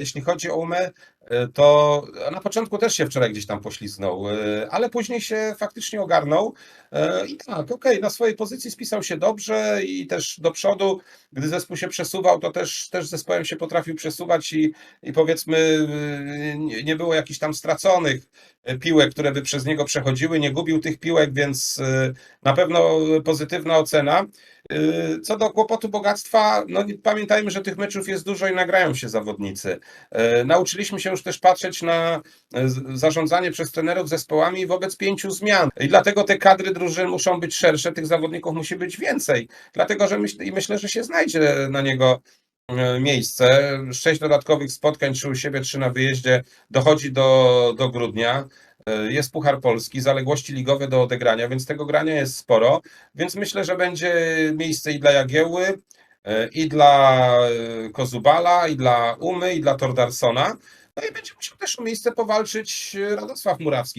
Jeśli chodzi o umę, e, to na początku też się wczoraj gdzieś tam poślizgnął, e, ale później się faktycznie ogarnął. e, I tak, okej, na swojej pozycji spisał się dobrze i też do przodu, gdy zespół się przesuwał, to też, też zespołem się potrafił przesuwać i, i powiedzmy, nie, było jakichś tam straconych piłek, które by przez niego przechodziły, nie gubił tych piłek, więc na pewno pozytywna ocena. E, Co do kłopotu bogactwa, no pamiętajmy, że tych meczów jest dużo i nagrają się zawodnicy. E, Nauczyliśmy się już też patrzeć na z- zarządzanie przez trenerów zespołami wobec pięciu zmian. I dlatego te kadry drużyn muszą być szersze, tych zawodników musi być więcej. Dlatego, że myśl, i myślę, że się znajdzie na niego miejsce. Sześć dodatkowych spotkań, trzy u siebie, trzy na wyjeździe, dochodzi do, do grudnia. E, Jest Puchar Polski, zaległości ligowe do odegrania, więc tego grania jest sporo. Więc myślę, że będzie miejsce i dla Jagieły, e, i dla e, Kozubala, i dla Umy, i dla Tordarsona. No i będzie musiał też o miejsce powalczyć Radosław Murawski.